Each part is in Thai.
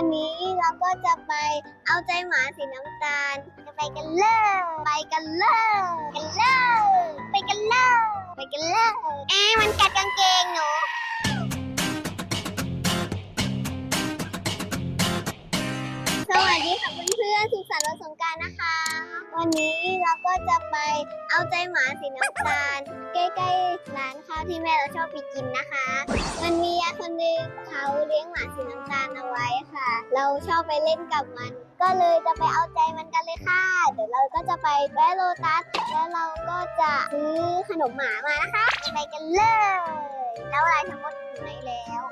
วันนี้เราก็จะไปเอาใจหมาสีน้ำตาลจะไปกันเลย ไปกันเลยกันเลยไปกันเลยไปกันเลยแอะมันกัดกางเกงหนู วัสดีค่ะเพื่อนๆ สุขสันต์วันสงกรารนะคะ วันนี้เราก็จะไปเอาใจหมาสีน้ำตาลใกล้ๆร้านข้าวที่แม่เราชอบไปกินนะคะ มันมียายคนหนึงเขาเลี้ยงหมาสีน้ำตาลเอาไว้ค่ะ เราชอบไปเล่นกับมัน ก็เลยจะไปเอาใจมันกันเลยค่ะ เดี๋ยวเราก็จะไปแวะโลตัสแล้วเราก็จะซื้อขนมหมามานะคะ ไปกันเลย แล้วอะไรทั้งหมดอยู่ไหนแล้ว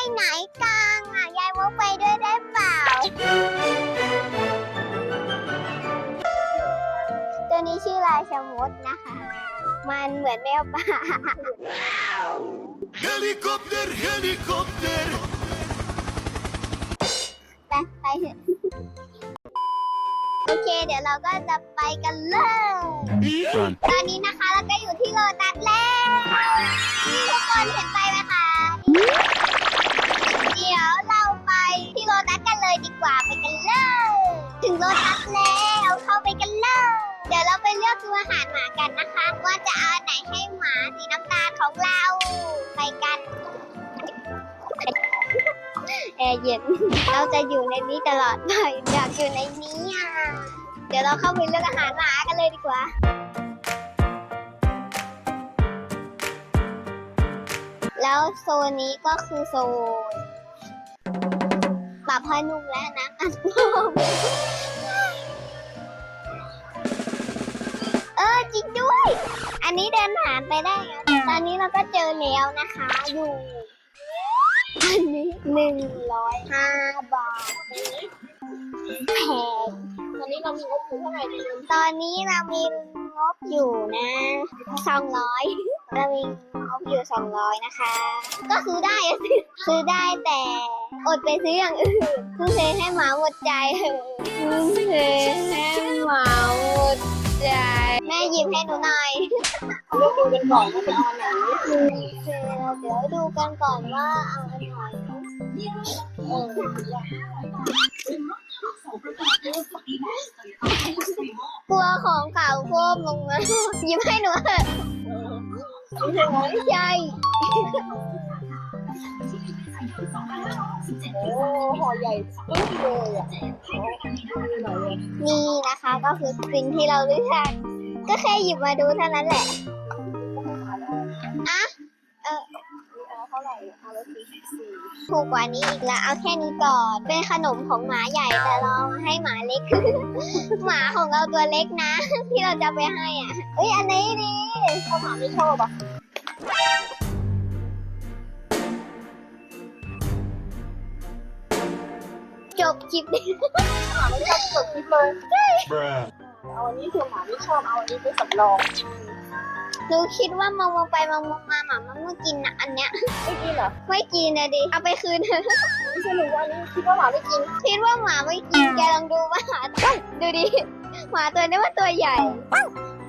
ไปไหนกันอะ ยายว่าไปด้วยได้เปล่า ตัวนี้ชื่อลายชะมดนะคะ มันเหมือนแมวป่า Helikopter, helikopter. ไปไปเถอะโอเค เดี๋ยวเราก็จะไปกันเลย Run. ตอนนี้นะคะเราก็อยู่ที่โลตัสแล้วนี่ทุกคนเห็นไปไหมคะ เลยดีกว่าไปกันเลย ถึงโลตัสแล้วเข้าไปกันเลย เดี๋ยวเราไปเลือกดูอาหารหมากันนะคะ ว่าจะเอาไหนให้หมาสีน้ำตาลของเรา ไปกันแอร์เย็น เราจะอยู่ในนี้ตลอดไปอยากอยู่ในนี้อะเดี๋ยวเราเข้าไปเลือกอาหารหมากันเลยดีกว่าแล้วโซนนี้ก็คือโซน ปรับผ้านุ่มและน้ำอัดลมเออจริงด้วย อันนี้เดินผ่านไปได้ไงตอนนี้เราก็เจอแล้วนะคะ อยู่อันนี้หนึ่งร้อยห้าบาทแพงตอนนี้เรามีงบอยู่เท่าไหร่ตอนนี้เรามีงบอยู่นะสองร้อย เรามีงบอยู่สองร้อยนะคะ ก็ซื้อได้อะซื้อซื้อได้แต่อดไปซื้ออย่างอื่นซื้อให้หมาหมดใจเถอะซื้อให้หมาหมดใจแม่หยิบให้หนูหน่อยเลือกดูกันก่อนว่าจะเอาไหนเดี๋ยวดูกันก่อนว่าเอาอันไหนเออกกลัวของเก่าโค้มลงมาหยิบให้หนูเถอะ นี่ใช่ไหมไม่ใช่โอ้ห่อใหญ่ปึ๊บเลยอะนี่นะคะก็คือสิ่งที่เราเลือกก็แค่หยิบมาดูเท่านั้นแหละอะเออเอาเท่าไหร่เอาละสี่สิบสี่ถูกกว่านี้อีกแล้วเอาแค่นี้ก่อน เป็นขนมของหมาใหญ่แต่เราเอามาให้หมาเล็ก หมาของเราตัวเล็กนะ ที่เราจะไปให้อะเอ้ยอันนี้ดี ถ้าหมาไม่ชอบอะจบคลิปนี้หมาไม่ชอบกดคลิปเลยเอาอันนี้คือหมาไม่ชอบเอาอันนี้เป็นสำรองหนูคิดว่ามองมองไปมองมองมาหมามันไม่กินนะอันเนี้ยไม่กินเหรอไม่กินนะดิเอาไปคืนเถอะไม่ใช่หรือว่านนี้คิดว่าหมาไม่กิน คิดว่าหมาไม่กินแกลองดูว่าหมาดูดิหมาตัวนี้ว่าตัวใหญ่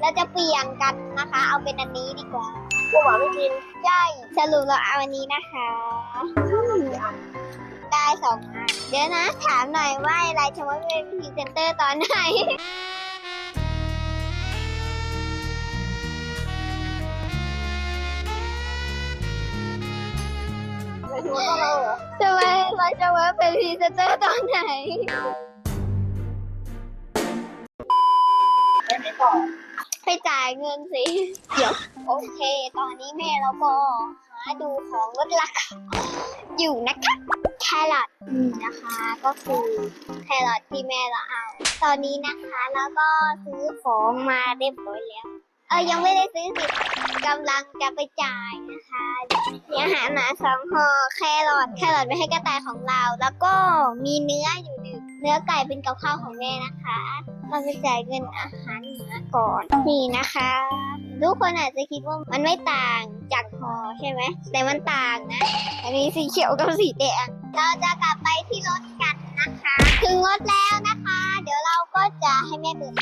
เราจะเปลี่ยนกันนะคะ เอาเป็นอันนี้ดีกว่าพวกหมาไม่กินใช่สรุปเราเอาอันนี้นะคะได้สองอันเดี๋ยวนะ ถามหน่อยว่าอะไรชมว่าเป็นพรีเซนเตอร์ตอนไหนหมายถึงว่าเราเหรอทำไมเราจะว่าเป็นพรีเซนเตอร์ตอนไหนไปไหนต่อ ไปจ่ายเงินสิเดี๋ยวโอเค ตอนนี้แม่เราก็หาดูของลดราคาอยู่นะคะแครอทนะคะ ก็คือแครอทที่แม่เราเอา ตอนนี้นะคะแล้วก็ซื้อของมาเรียบร้อยแล้ว เออยังไม่ได้ซื้อสิกำลังจะไปจ่ายนะคะมีอาหารหมาสองห่อแครอทแครอทไปให้กระต่ายของเรา แล้วก็มีเนื้ออยู่หนึ่งเนื้อไก่เป็นกับข้าวของแม่นะคะ เราไปจ่ายเงินอาหารหมาก่อนนี่นะคะ ทุกคนอาจจะคิดว่ามันไม่ต่างจากหอใช่ไหมแต่มันต่างนะ อันนี้สีเขียวกับสีแดงเราจะกลับไปที่รถกันนะคะ ถึงรถแล้วนะคะ เดี๋ยวเราก็จะให้แม่เปิด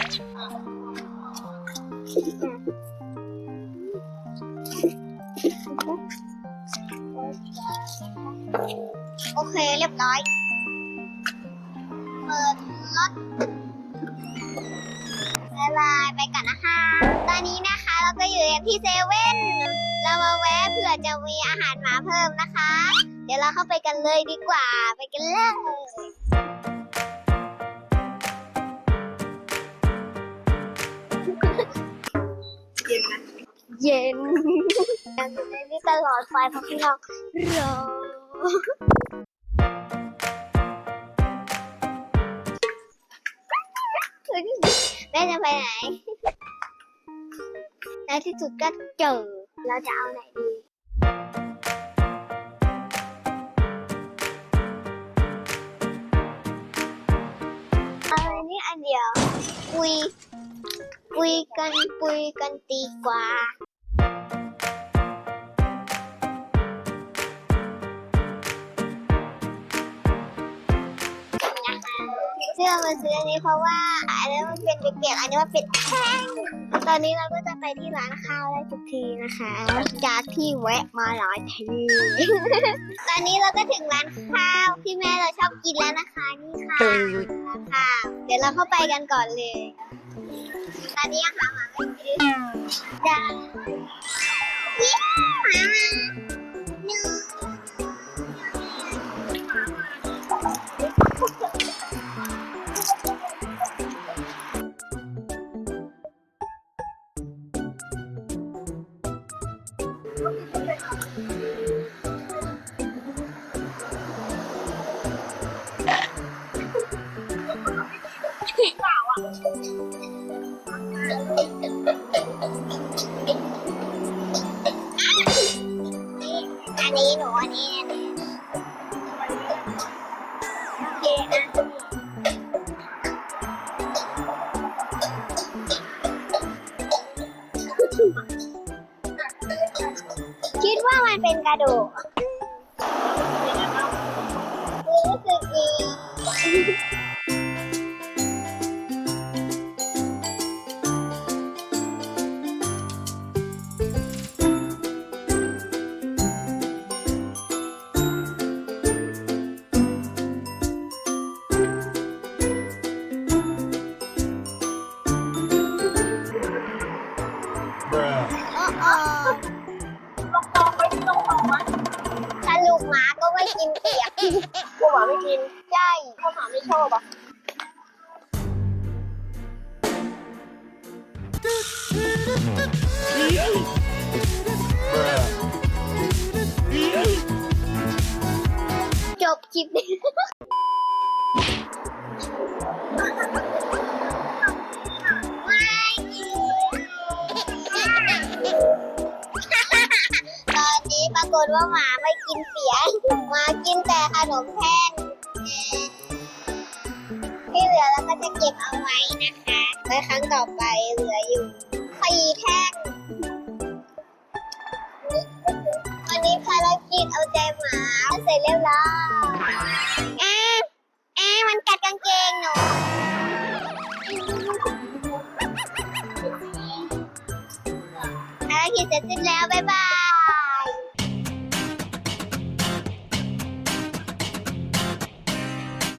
โอเคเรียบร้อย เปิดรถายบายไปก่อนนะคะ ตอนนี้นะคะเราก็อยู่ที่เซเว่น เรามาแวะเผื่อจะมีอาหารหมาเพิ่มนะคะ เดี๋ยวเราเข้าไปกันเลยดีกว่า ไปกันเลยเย็นการอยู่ในนี้ตลอดไปเพราะพี่น้องรอ แม่จะไปไหน แล้วที่สุดก็เจอ เราจะเอาไหนดี เอาอันนี้อันเดียว ปุย ปุยกันปุยกันตีกว่า เชื่อมาซื้ออันนี้เพราะว่าอันนี้มันเป็นเปียกๆอันนี้มันเป็นแท่งตอนนี้เราก็จะไปที่ร้านข้าวได้ทุกทีนะคะจากที่แวะมาหลายทีตอนนี้เราก็ถึงร้านข้าวที่แม่เราชอบกินแล้วนะคะนี่ค่ะร้านข้าวเดี๋ยวเราเข้าไปกันก่อนเลยตอนนี้อาหมาไม่กินจ้าเนี่ยมาหนึ่ง อันนี้หนูอันนี้อันนี้โอเคอะ คิดว่ามันเป็นกระดูกรู้สึกดีโสรุปหมาก็ไม่กินเปียกกลัวหมาไม่กิน ใช่เพราะหมาไม่ชอบอะ Bruh. จบคลิปนี้ ว่าหมาไม่กินเปียหมากินแต่ขนมแท่งที่เหลือเราก็จะเก็บเอาไว้นะคะไว้ครั้งต่อไปเหลืออยู่สี่แท่งวันนี้ภารกิจเอาใจหมาเสร็จเรียบร้อยแอะแอะมันกัดกางเกงหนูภารกิจเสร็จสิ้นแล้ว